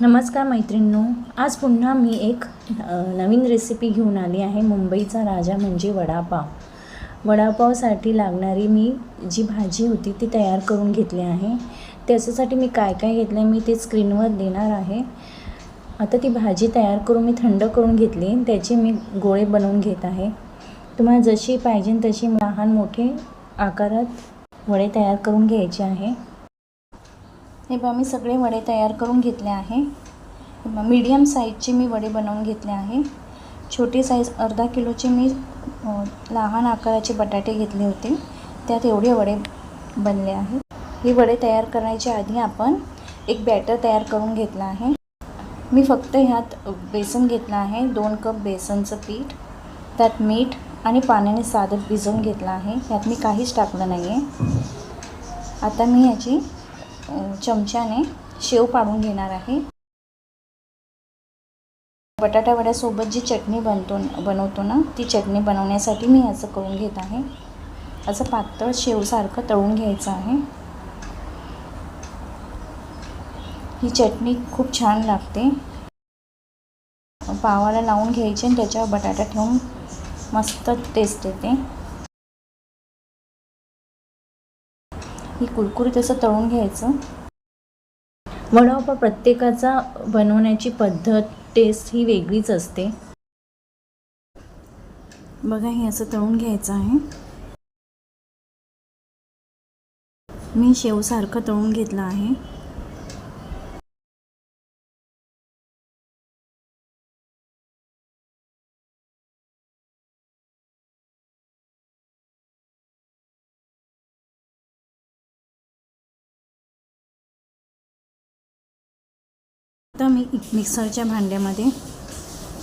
नमस्कार मैत्रिणींनो आज पुन्हा मी एक नवीन रेसिपी घेऊन आली आहे. मुंबईचा राजा म्हणजे वडापाव. वडापावसाठी लागणारी मी जी भाजी होती ती तयार करून घेतली आहे. त्याच्यासाठी मी काय काय घेतलं आहे मी ते स्क्रीनवर देणार आहे. आता ती भाजी तयार करून मी थंड करून घेतली. त्याचे मी गोळे बनवून घेत आहे. तुम्हाला जशी पाहिजे तशी लहान मोठे आकारात वडे तयार करून घ्यायचे आहे. हे बघा मी सगळे वडे तयार करून घेतले आहे. मीडियम साईजचे मी वडे बनवून घेतले आहे. छोटी साईज अर्धा किलोचे मी लहान आकाराचे बटाटे घेतले होते. त्यात एवढे वडे बनले आहेत. हे वडे तयार करण्याच्या आधी आपण एक बॅटर तयार करून घेतला आहे. मी फक्त ह्यात बेसन घेतलं आहे दोन कप बेसनचं पीठ त्यात मीठ आणि पाण्याने साधं भिजवून घेतलं आहे. ह्यात मी काहीच टाकलं नाही आहे आता मी ह्याची चमच्याने शेव पाडून घेणार आहे. बटाटा वड्यासोबत जी चटणी बनतो बनवतो ना ती चटणी बनवण्यासाठी मी असं करून घेत आहे. असं पातळ शेवसारखं तळून घ्यायचं आहे. ही चटणी खूप छान लागते. पावाला लावून घ्यायची आणि त्याच्यावर बटाटा ठेवून मस्त टेस्ट येते. ही कुरकुरीत असं तळून घ्यायचं. वडापाव प्रत्येकाचा बनवण्याची पद्धत टेस्ट ही वेगळीच असते. बघा हे असं तळून घ्यायचं आहे. मी शेवसारखं तळून घेतलं आहे. आता मी मिक्सरच्या भांड्यामध्ये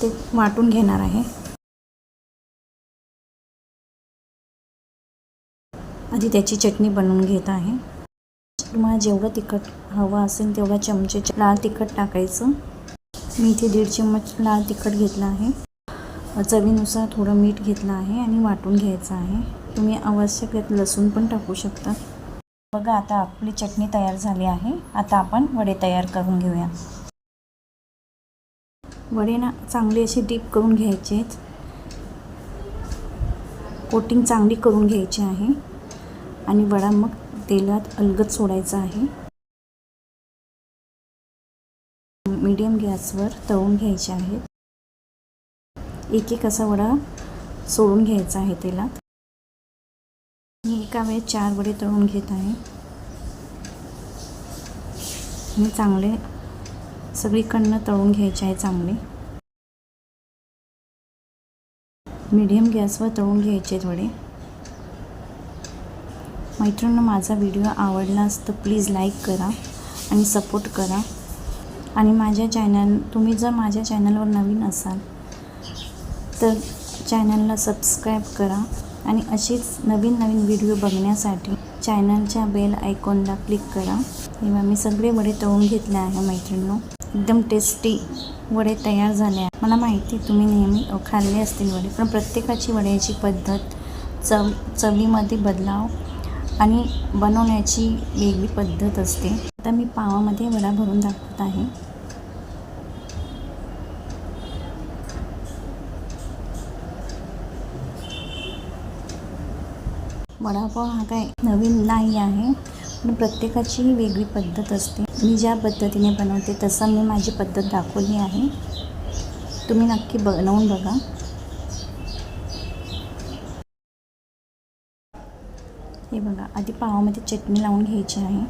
ते वाटून घेणार आहे. आधी त्याची चटणी बनवून घेत आहे. तुम्हाला जेवढं तिखट हवं असेल तेवढा चमचे लाल तिखट टाकायचं. मी इथे दीड चम्मच लाल तिखट घेतलं आहे. चवीनुसार थोडं मीठ घेतलं आहे आणि वाटून घ्यायचं आहे. तुम्ही आवश्यक यात लसूण पण टाकू शकता. बघा आता आपली चटणी तयार झाली आहे. आता आपण वडे तयार करून घेऊया. वडे ना चांगली अशी डीप करून घ्यायचे कोटिंग चांगली करून घ्यायची आहे. आणि वडा मग तेलात अलगत सोडायचा आहे. मीडियम गॅसवर तळून घ्यायचे आहेत. एक एक असा वडा सोडून घ्यायचा आहे तेलात. मी एका वेळेस चार वडे तळून घेत आहे. मी चांगले सगळीकडनं तळून घ्यायचे आहे चांगले. मीडियम गॅसवर तळून घ्यायचे थोडे. मैत्रिणींना माझा व्हिडिओ आवडला तर प्लीज लाईक करा आणि सपोर्ट करा. आणि माझ्या चॅनल तुम्ही जर माझ्या चॅनलवर नवीन असाल तर चॅनलला सबस्क्राईब करा आणि अशीच नवीन नवीन व्हिडिओ बघण्यासाठी चॅनलच्या बेल आयकॉनला क्लिक करा. तेव्हा मी सगळे वडे तळून घेतले आहे मैत्रिणींनो. एकदम टेस्टी वडे तयार झाले आहे मला माहिती आहे तुम्ही नेहमी खाल्ले असतील वडे पण प्रत्येकाची वड्याची पद्धत चव चवीमध्ये बदलाव आणि बनवण्याची वेगळी पद्धत असते. आता मी पावामध्ये वडा भरून दाखवत आहे. वडापाव हा काय नवीन नाही आहे. पण प्रत्येकाची वेगळी पद्धत असते. मी ज्या पद्धतीने बनवते तसं मी माझी पद्धत दाखवली आहे. तुम्ही नक्की बनवून बघा. हे बघा आधी पावामध्ये चटणी लावून घ्यायची आहे.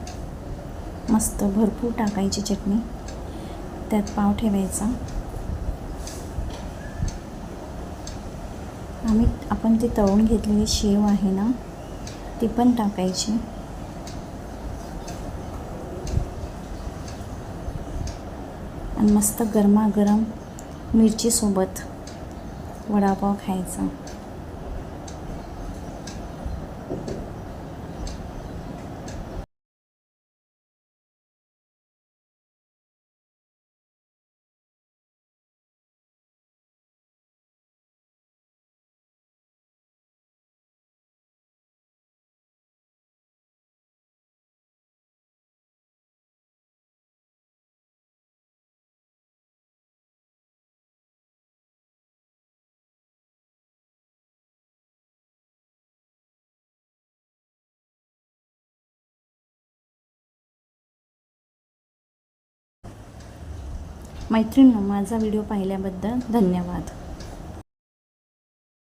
मस्त भरपूर टाकायची चटणी. त्यात पाव ठेवायचा. आम्ही आपण ते तळून घेतलेली शेव आहे ना ती पण टाकायची. आणि मस्त गरमागरम मिरचीसोबत वडापाव खायचा. मैत्रिणींनो माझा व्हिडिओ पाहिल्याबद्दल धन्यवाद.